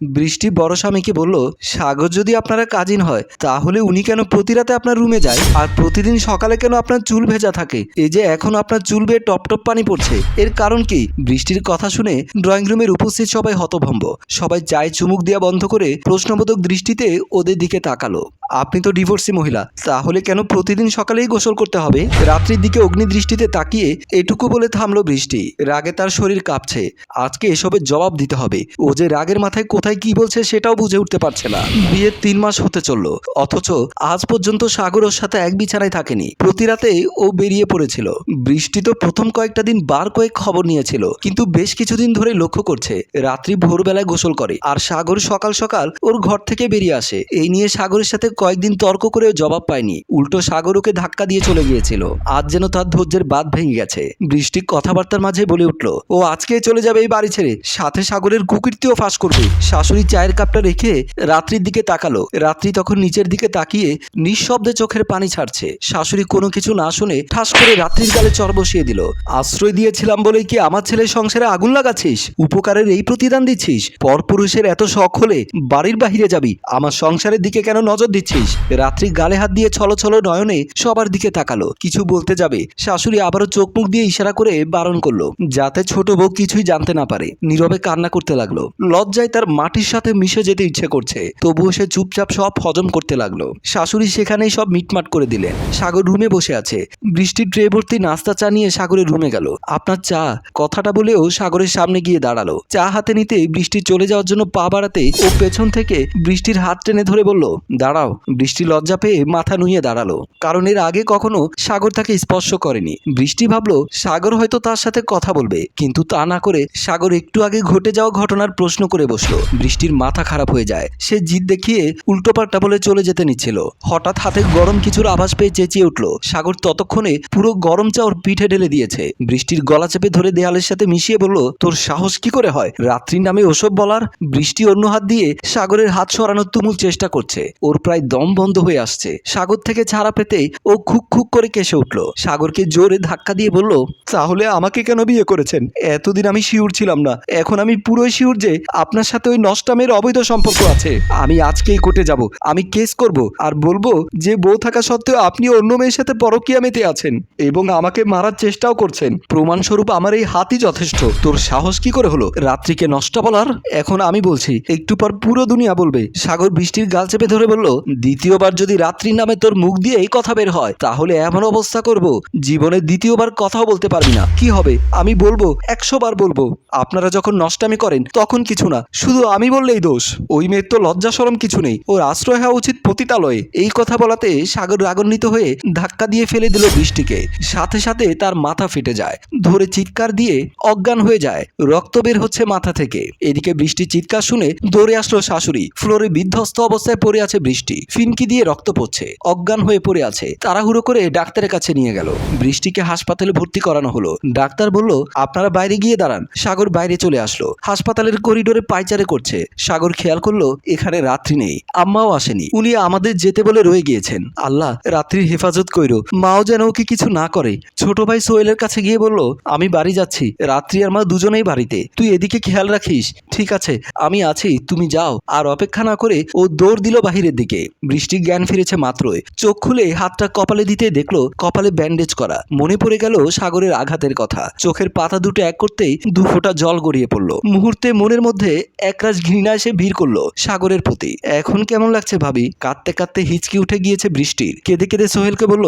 বৃষ্টি বড় স্বামীকে বলল, সাগর যদি আপনারা কাজিন হয়, তাহলে উনি কেন প্রতি রাতে আপনার রুমে যায়? আর প্রতিদিন সকালে কেন আপনার চুল ভেজা থাকে? এই যে এখন আপনার চুল বেয়ে টপ টপ পানি পড়ছে। এর কারণ কি? বৃষ্টির কথা শুনে ড্রয়িং রুমের উপস্থিত সবাই হতভম্ব। সবাই চায় চুমুক দেওয়া বন্ধ করে প্রশ্নবোধক দৃষ্টিতে ওদের দিকে তাকালো। আপনি তো ডিভোর্সি মহিলা, তাহলে কেন প্রতিদিন সকালেই গোসল করতে হবে? রাত্রির দিকে অগ্নিদৃষ্টিতে তাকিয়ে এটুকু বলে থামলো বৃষ্টি। রাগে তার শরীর কাঁপছে। আজকে এসবের জবাব দিতে হবে। ও যে রাগের মাথায় কোথায় কি বলছে সেটাও বুঝে উঠতে পারছে না। বিয়ের তিন মাস হতে চলল, অথচ আজ পর্যন্ত সাগর ওর সাথে এক বিছানায় থাকেনি। প্রতি রাতে ও বেরিয়ে পড়েছিল। বৃষ্টি তো প্রথম কয়েকটা দিন বার কয়েক খবর নিয়েছিল, কিন্তু বেশ কিছুদিন ধরে লক্ষ্য করছে, রাত্রি ভোরবেলায় গোসল করে, আর সাগর সকাল সকাল ওর ঘর থেকে বেরিয়ে আসে। এই নিয়ে সাগরের সাথে কয়েকদিন তর্ক করেও জবাব পায়নি। উল্টো সাগর ওকে ধাক্কা দিয়ে চলে গিয়েছিল। আজ যেন তার ধৈর্যের বাদ ভেঙে গেছে। বৃষ্টি কথাবার্তার মাঝে বলে উঠল, ও আজকে চলে যাবে এই বাড়ি ছেড়ে, সাথে সাগরের কুকীর্তিও ফাঁস করবে। শাশুড়ি চায়ের কাপটা রেখে রাত্রির দিকে তাকালো। রাত্রি তখন নিচের দিকে তাকিয়ে নিঃশব্দে চোখের পানি ছাড়ছে। শাশুড়ি কোনো কিছু না শুনে ঠাস করে রাত্রির গালে চর বসিয়ে দিল। আশ্রয় দিয়েছিলাম বলেই কি আমার ছেলের সংসারে আগুন লাগাচ্ছিস? উপকারের এই প্রতিদান দিচ্ছিস? পরপুরুষের এত শখ হলে বাড়ির বাহিরে যাবি। আমার সংসারের দিকে কেন নজর দিচ্ছিস? রাত্রি গালে হাত দিয়ে ছলো ছলো নয়নে সবার দিকে তাকালো। কিছু বলতে যাবে। শাশুড়ি আবারও চোখ মুখ দিয়ে ইশারা করে বারণ করল। যাতে ছোট বউ কিছুই জানতে না পারে। নীরবে কান্না করতে লাগল। লজ্জায় তার মাটির সাথে মিশে যেতে ইচ্ছে করছে, তবুও সে চুপচাপ সব হজম করতে লাগল। শাশুড়ি সেখানেই সব মিটমাট করে দিলেন। সাগর রুমে বসে আছে। বৃষ্টির ট্রে ভর্তি নাস্তা চা নিয়ে সাগরের রুমে গেল। আপনার চা? কথাটা বলেও সাগরের সামনে গিয়ে দাঁড়াল। চা হাতে নিতে বৃষ্টি চলে যাওয়ার জন্য পা বাড়াতে ও পেছন থেকে বৃষ্টির হাত টেনে ধরে বলল, দাঁড়াও। বৃষ্টি লজ্জা পেয়ে মাথা নুইয়ে দাঁড়াল। কারণ এর আগে কখনো সাগর তাকে স্পর্শ করেনি। বৃষ্টি ভাবলো, সাগর হয়তো তার সাথে কথা বলবে। কিন্তু তা না করে সাগর একটু আগে ঘটে যাওয়া ঘটনার প্রশ্ন করে বসল। বৃষ্টির মাথা খারাপ হয়ে যায়। সে জিদ দেখিয়ে উল্টোপাল্টা বলে চলে যেতে নিচ্ছিল। হঠাৎ হাতে গরম কিছুর আভাস পেয়ে চেঁচিয়ে উঠল। সাগর ততক্ষণে পুরো গরম চা ওর পিঠে ঢেলে দিয়েছে। বৃষ্টির গলা চেপে ধরে দেয়ালের সাথে মিশিয়ে বলল, তোর সাহস কি করে হয়? রাত্রির নামে ওসব বলার? বৃষ্টি অন্য হাত দিয়ে সাগরের হাত সরানোর তুমুল চেষ্টা করছে। ওর প্রায় দম বন্ধ হয়ে আসছে। সাগর থেকে ছাড়া পেতেই ও খুক খুক করে কেসে উঠল। সাগরকে জোরে ধাক্কা দিয়ে বলল, তাহলে আমাকে কেন বিয়ে করেছেন? এতদিন আমি শিউর ছিলাম না। এখন আমি পুরোই শিউর যে আপনার সাথে ওই নষ্টামের অবৈধ সম্পর্ক আছে। আমি আজকেই কোর্টে যাব। আমি কেস করব আর বলব যে বউ থাকা সত্ত্বেও আপনি অন্য মেয়ের সাথে পরকিয়া মেতে আছেন এবং আমাকে মারার চেষ্টাও করছেন। প্রমাণস্বরূপ আমার এই হাতই যথেষ্ট। তোর সাহস কি করে হলো? রাত্রিকে নষ্ট বলার? এখন আমি বলছি, একটু পর পুরো দুনিয়া বলবে। সাগর বৃষ্টির গাল চেপে ধরে বলল, দ্বিতীয়বার যদি রাত্রির নামে তোর মুখ দিয়ে এই কথা বের হয়, তাহলে এমন অবস্থা করব, জীবনে দ্বিতীয়বার কথাও বলতে পারবি না। কি হবে? আমি বলব, একশো বার বলব। আপনারা যখন নষ্টামি করেন, তখন কিছু না। শুধু আমি বললেই দোষ। ওই মেয়ের তো লজ্জা সরম কিছু নেই। ওর আশ্রয় হওয়া উচিত পতিতালয়ে। এই কথা বলাতে সাগর রাগান্বিত হয়ে ধাক্কা দিয়ে ফেলে দিল বৃষ্টিকে। সাথে সাথে তার মাথা ফেটে যায়। ধরে চিৎকার দিয়ে অজ্ঞান হয়ে যায়। রক্ত বের হচ্ছে মাথা থেকে। এদিকে বৃষ্টি চিৎকার শুনে দৌড়ে আসলো শাশুড়ি। ফ্লোরে বিধ্বস্ত অবস্থায় পড়ে আছে বৃষ্টি। ফিনকি দিয়ে রক্ত পড়ছে। অজ্ঞান হয়ে পড়ে আছে। তাড়াহুড়ো করে ডাক্তারের কাছে নিয়ে গেল। বৃষ্টিকে হাসপাতালে ভর্তি করানো হলো। ডাক্তার বলল, আপনারা বাইরে গিয়ে দাঁড়ান। সাগর বাইরে চলে আসলো। হাসপাতালের করিডোরে পাইচারে করছে। সাগর খেয়াল করল, এখানে রাত্রি নেই। আম্মাও আসেনি। উনি আমাদের যেতে বলে রয়ে গিয়েছেন। আল্লাহ, রাত্রির হেফাজত কইরো। মাও যেন ওকে কিছু না করে। ছোট ভাই সোহেলের কাছে গিয়ে বলল, আমি বাড়ি যাচ্ছি। রাত্রি আর মা দুজনেই বাড়িতে। তুই এদিকে খেয়াল রাখিস। ঠিক আছে, আমি আছি। তুমি যাও। আর অপেক্ষা না করে ও দৌড় দিল বাহিরের দিকে। বৃষ্টি জ্ঞান ফিরেছে মাত্রই। চোখ খুলে হাতটা কপালে দিতে দেখল, কপালে ব্যান্ডেজ করা। মনে পড়ে গেল সাগরের আঘাতের কথা। চোখের পাতা দুটো এক করতেই দু ফোঁটা জল গড়িয়ে পড়ল। মুহূর্তে মনের মধ্যে একরাশ ঘৃণা এসে ভিড় করল সাগরের প্রতি। এখন কেমন লাগছে ভাবি? কাঁদতে কাঁদতে হিচকি উঠে গিয়েছে বৃষ্টির। কেঁদে কেঁদে সোহেলকে বলল,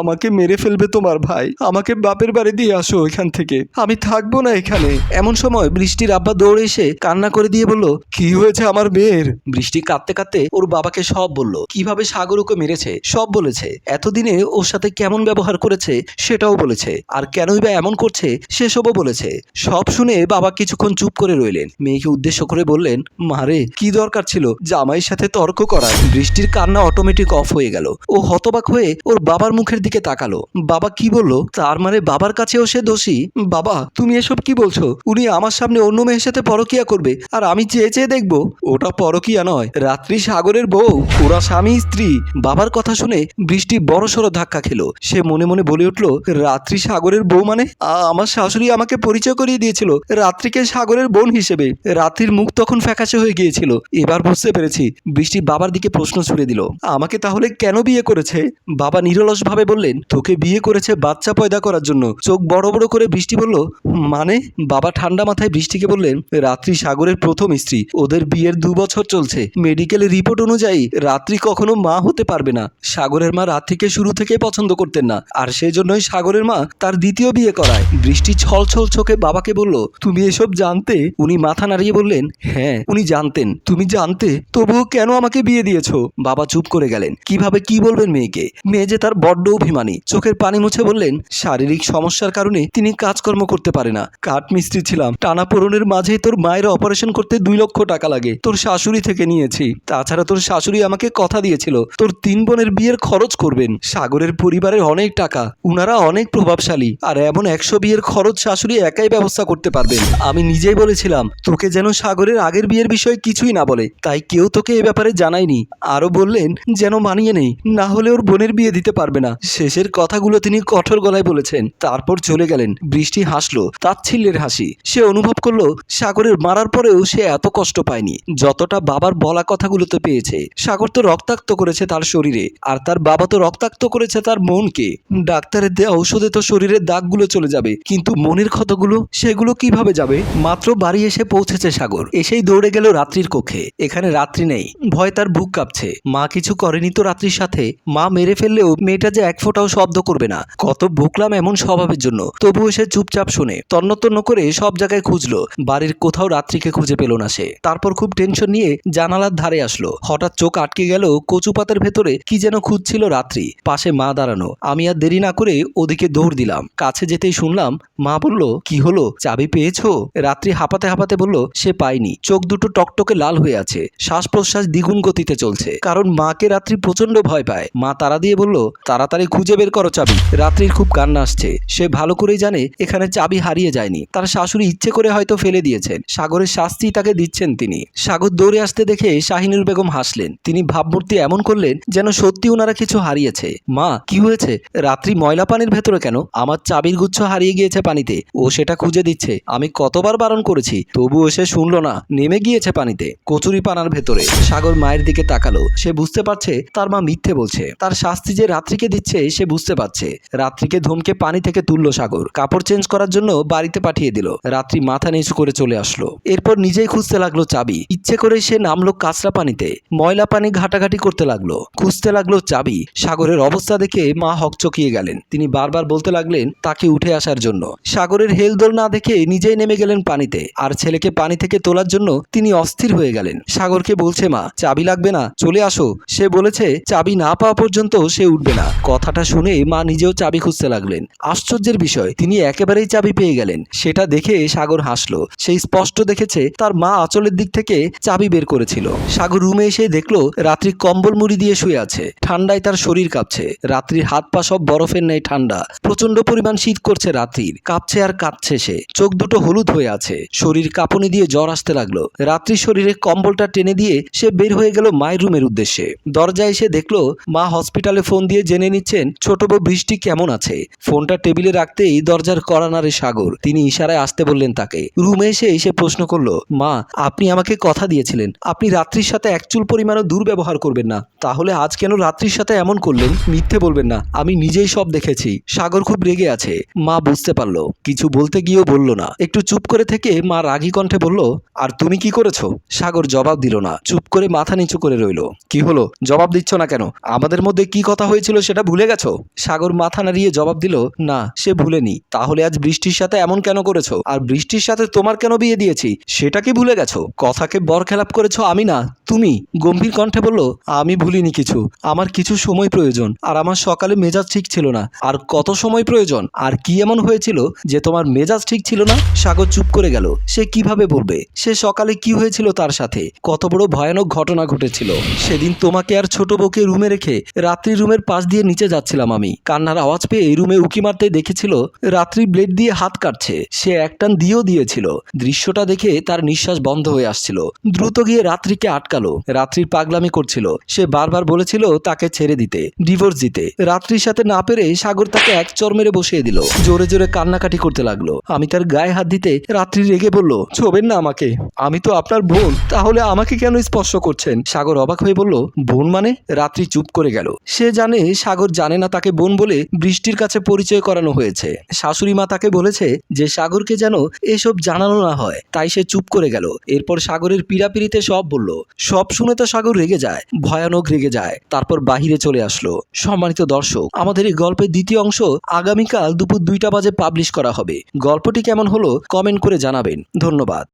আমাকে মেরে ফেলবে তোমার ভাই। আমাকে বাপের বাড়ি দিয়ে আসো এখান থেকে। আমি থাকব না এখানে। এমন সময় বৃষ্টির আব্বা দৌড়ে এসে কান্না করে দিয়ে বলল, কি হয়েছে আমার মেয়ের? বৃষ্টি কাঁদতে কাঁদতে ওর বাবাকে সব বলল, কীভাবে সাগর ওকে মেরেছে? সব বলেছে। এতদিনে ওর সাথে কেমন ব্যবহার করেছে সেটাও বলেছে। আর কেনই বা এমন করছে সেসবও বলেছে। সব শুনে বাবা কিছুক্ষণ চুপ করে রইলেন। মেয়েকে উদ্দেশ্য করে বললেন, মারে, কি দরকার ছিল? জামাইয়ের সাথে তর্ক করার বৃষ্টির কান্না অটোমেটিক অফ হয়ে গেল। ও হতবাক হয়ে ওর বাবার মুখের দিকে তাকালো। বাবা কি বলল? তার মানে বাবার কাছেও সে দোষী? বাবা, তুমি এসব কি বলছো? উনি আমার সামনে অন্য মেয়ের সাথে পরকিয়া করবে, আর আমি চেয়ে চেয়ে দেখব। ওটা পরকিয়া নয়, রাত্রি সাগরের বউ, ওরা স্বামী, স্ত্রী। বাবার কথা শুনে বৃষ্টি বড় সড়ো ধাক্কা খেলো। সে মনে মনে বলে উঠল, রাত্রি সাগরের বউ মানে? আমার শাশুড়ি আমাকে পরিচয় করিয়ে দিয়েছিল, রাত্রিকে সাগরের বোন হিসেবে। রাত্রির মুখ তখন ফ্যাকাশে হয়ে গিয়েছিল? এবার বুঝতে পেরেছি। বৃষ্টি বাবার দিকে প্রশ্ন ছুড়ে দিল। আমাকে তাহলে কেন বিয়ে করেছে? বাবা নিরলসভাবে বললেন, তোকে বিয়ে করেছে বাচ্চা পয়দা করার জন্য। চোখ বড় বড় করে বৃষ্টি বলল মানে? বাবা ঠান্ডা মাথায় বৃষ্টিকে বললেন, রাত্রি সাগরের প্রথম স্ত্রী। ওদের বিয়ের দু বছর চলছে। মেডিকেলের রিপোর্ট অনুযায়ী রাত্রি কখনো মা হতে পারবে না। সাগরের মা রাত্রিকে শুরু থেকে পছন্দ করতেন না। আর সেই জন্যই সাগরের মা তার দ্বিতীয় বিয়ে করায়। বৃষ্টি ছল ছল চোখে বাবাকে বলল, তুমি এসব জানতে? উনি মাথা নাড়িয়ে বললেন হ্যাঁ উনি জানতেন। তুমি জানতে, তবুও কেন আমাকে বিয়ে দিয়েছ? বাবা চুপ করে গেলেন। কীভাবে কি বলবেন মেয়েকে? মেয়ে যে তার বড্ড অভিমানী। চোখের পানি মুছে বললেন, শারীরিক সমস্যার কারণে তিনি কাজকর্ম করতে পারে না। কাঠ মিস্ত্রি ছিলাম। টানা পোড়নের মাঝে তোর মায়ের অপারেশন করতে দুই লক্ষ টাকা লাগে। তোর শাশুড়ি থেকে নিয়েছি। তাছাড়া তোর শাশুড়ি আমাকে কথা দিয়েছিল, তোর তিন বোনের বিয়ের খরচ করবেন। সাগরের পরিবারের অনেক টাকা। উনারা অনেক প্রভাবশালী। আর এমন একশো বিয়ের খরচ শাশুড়ি একাই ব্যবস্থা করতে পারবেন। আমি নিজেই বলেছিলাম, তোকে যেন সাগরের আগের বিয়ের বিষয়ে কিছুই না বলে। তাই কেউ তোকে এ ব্যাপারে জানায়নি। আরও বললেন, যেন মানিয়ে নেই। না হলে ওর বোনের বিয়ে দিতে পারবে না। শেষের কথাগুলো তিনি কঠোর গলায় বলেছেন। তারপর চলে গেলেন। বৃষ্টি হাসলো। তাচ্ছিল্যের হাসি। সে অনুভব করল, সাগরের মারার পরেও সে এত কষ্ট পায়নি। যতটা বাবার বলা কথাগুলোতে পেয়েছে। সাগর তো রক্তাক্ত করেছে তার শরীরে। আর তার বাবা তো রক্তাক্ত করেছে তার মনকে। ডাক্তারের দেওয়া ঔষধে তো শরীরের দাগগুলো চলে যাবে। কিন্তু মনের ক্ষতগুলো, সেগুলো কীভাবে যাবে? মাত্র বাড়ি এসে পৌঁছেছে সাগর। এসেই দৌড়ে গেল রাত্রির কক্ষে। এখানে রাত্রি নেই। ভয় তার বুক কাঁপছে। মা কিছু করেনি তো রাত্রির সাথে? মা মেরে ফেললেও মেয়েটা যে এক ফোঁটাও শব্দ করবে না। কত ভুকলাম এমন স্বভাবের জন্য। তবুও সে চুপচাপ শুনে তন্ন তন্ন করে সব জায়গায় খুঁজলো। বাড়ির কোথাও রাত্রিকে খুঁজে পেল না সে। তারপর খুব টেনশন নিয়ে জানালার ধারে আসলো। হঠাৎ চোখ আটকে গেল কচু পাতার ভেতরে কি যেন খুঁজছিল রাত্রি। পাশে মা দাঁড়ানো। আমি আর দেরি না করে ওদিকে দৌড় দিলাম। কাছে যেতেই শুনলাম মা বলল, কি হলো? চাবি পেয়েছ? রাত্রি হাঁপাতে হাঁপাতে বলল, সে পায়নি চোখ দুটো টকটকে লাল হয়ে আছে। শ্বাস প্রশ্বাস দ্বিগুণ গতিতে চলছে। কারণ মাকে রাত্রি প্রচণ্ড ভয় পায়। মা তারা দিয়ে বলল, তাড়াতাড়ি খুঁজে বের করো চাবি। রাত্রির খুব কান্না আসছে। সে ভালো করেই জানে এখানে চাবি হারিয়ে যায়নি। তার শাশুড়ি ইচ্ছে করে হয়তো ফেলে দিয়েছেন। সাগরের শাস্তি তাকে দিচ্ছেন তিনি। সাগর দৌড়ে আসতে দেখে শাহিনুর বেগম হাসলেন। তিনি ভাবমূর্তি এমন করলেন যেন সত্যি ওনারা কিছু হারিয়েছে। মা, কি হয়েছে? রাত্রি ময়লা পানির ভেতরে কেন? আমার চাবির গুচ্ছ হারিয়ে গিয়েছে পানিতে। ও সেটা খুঁজে দিচ্ছে। আমি কতবার বারণ করেছি, তবুও সে শুনল না। নেমে গিয়েছে পানিতে। কচুরি পানার ভেতরে সাগর মায়ের দিকে তাকালো। সে বুঝতে পারছে তার মা মিথ্যে বলছে। তার শাস্তি যে রাত্রিকে দিচ্ছে, সে বুঝতে পারছে। রাত্রিকে ধমকে পানি থেকে তুললো সাগর। কাপড় চেঞ্জ করার জন্য বাড়িতে পাঠিয়ে দিল। রাত্রি মাথা নিচু করে চলে আসলো। এরপর নিজেই খুঁজতে লাগল চাবি। ইচ্ছে করে সে নামলো কাঁচরা পানিতে। ময়লা পানি ঘাটাঘাটি করতে লাগল। খুঁজতে লাগল চাবি। সাগরের অবস্থা দেখে মা হকচকিয়ে গেলেন। তিনি বারবার বলতে লাগলেন তাকে উঠে আসার জন্য। সাগরের হেলদোল না দেখে নিজেই নেমে গেলেন পানিতে। আর ছেলেকে পানি থেকে তোলার জন্য তিনি অস্থির হয়ে গেলেন। সাগরকে বলছে, মা, চাবি লাগবে না, চলে আসো। সে বলেছে, চাবি না পাওয়া পর্যন্ত সে উঠবে না। কথাটা শুনে মা নিজেও চাবি খুঁজতে লাগলেন। আশ্চর্যের বিষয়, তিনি একেবারেই চাবি পেয়ে গেলেন। সেটা দেখে সাগর হাসলো। সেই স্পষ্ট দেখেছে, তার মা আঁচলের দিক থেকে চাবি বের করেছিল। সাগর রুমে এসে দেখল, রাত্রি কম্বল মুড়ি দিয়ে শুয়ে আছে। ঠান্ডায় তার শরীর কাঁপছে। রাত্রির হাত পা সব বরফের ন্যায় ঠান্ডা। প্রচণ্ড পরিমাণ শীত করছে রাত্রির। কাঁপছে আর কাঁপছে সে। চোখ দুটো হলুদ হয়ে আছে। শরীর কাঁপুনি দিয়ে জ্বর আসতে লাগল। রাত্রি শরীরে কম্বলটা টেনে দিয়ে সে বের হয়ে গেল মায়ের রুমের উদ্দেশ্যে। দরজায় এসে দেখল, মা হসপিটালে ফোন দিয়ে জেনে নিচ্ছেন, ছোট বউ বৃষ্টি কেমন আছে। ফোনটা টেবিলে রাখতেই দরজার কড়া নাড়ে সাগর। তিনি ইশারায় আসতে বললেন তাকে। রুমে এসে এসে প্রশ্ন করল, মা, আপনি আমাকে কথা দিয়েছিলেন। আপনি রাত্রির সাথে এক চুল পরিমাণও দুর্ব্যবহার করবেন না। তাহলে আজ কেন রাত্রির সাথে এমন করলেন? মিথ্যে বলবেন না। আমি নিজেই সব দেখেছি। সাগর খুব রেগে আছে। মা বুঝতে পারল। কিছু বলতে গিয়েও বলল না। একটু চুপ করে থেকে মা রাগী কণ্ঠে বলল, আর তুমি কি করেছ? সাগর জবাব দিল না। চুপ করে মাথা নিচু করে রইল। কি হলো? জবাব দিচ্ছ না কেন? আমাদের মধ্যে কি কথা হয়েছিল সেটা ভুলে গেছো? সাগর মাথা নাড়িয়ে জবাব দিল, না, সে ভুলেনি। তাহলে আজ বৃষ্টির সাথে এমন কেন করেছ? আর বৃষ্টির সাথে তোমার কেন বিয়ে দিয়েছি? সেটা কি ভুলে গেছো? কথাকে বরখেলাপ করেছ আমি না, তুমি? গম্ভীর কণ্ঠে বলল, আমি ভুলিনি কিছু। আমার কিছু সময় প্রয়োজন। আর আমার সকালে মেজাজ ঠিক ছিল না। আর কত সময় প্রয়োজন? আর কি এমন হয়েছিল যে তোমার মেজাজ ঠিক ছিল না? সাগর চুপ করে গেল। সে কীভাবে বলবে? সে সকালে কি হয়েছিল তার সাথে? কত বড় ভয়ানক ঘটনা ঘটেছিল। সেদিন তোমাকে আর ছোট বউকে রুমে রেখে রাত্রি রুমের পাশ দিয়ে নিচে যাচ্ছিলাম আমি। কান্নার আওয়াজ পেয়ে রুমে উকি মারতে দেখেছিল, রাত্রি ব্লেড দিয়ে হাত কাটছে। সে একটান দিয়েও দিয়েছিল। দৃশ্যটা দেখে তার নিঃশ্বাস বন্ধ হয়ে আসছিল। দ্রুত গিয়ে রাত্রিকে আটকালো। রাত্রির পাগলামি করছিল। সে বারবার বলেছিল তাকে ছেড়ে দিতে, ডিভোর্স দিতে। রাত্রির সাথে না পেরে সাগর তাকে এক চর মেরে বসিয়ে দিল। জোরে জোরে কান্নাকাটি করতে লাগল। আমি তার গায়ে হাত দিতে রাত্রি রেগে বলল, ছোবেন না আমাকে। আমি তো আপনার বোন, তাহলে আমাকে কেন স্পর্শ করছেন? সাগর অবাক হয়ে বলল, বোন মানে? রাত্রি চুপ করে গেল। সে জানে, সাগর জানে না তাকে বোন বলে বৃষ্টির কাছে পরিচয় করানো হয়েছে। শাশুড়ি মা তাকে বলেছে যে, সাগরকে যেন এসব জানানো না হয়। তাই সে চুপ করে গেল। এরপর সাগরের পীড়াপিড়িতে সব বলল। সব শুনে তো সাগর রেগে যায়, ভয়ানক রেগে যায়। তারপর বাহিরে চলে আসলো। সম্মানিত দর্শক, আমাদের এই গল্পের দ্বিতীয় অংশ আগামীকাল দুপুর দুইটা বাজে পাবলিশ করা হবে। গল্পটি কেমন হলো কমেন্ট করে জানাবেন। ধন্যবাদ।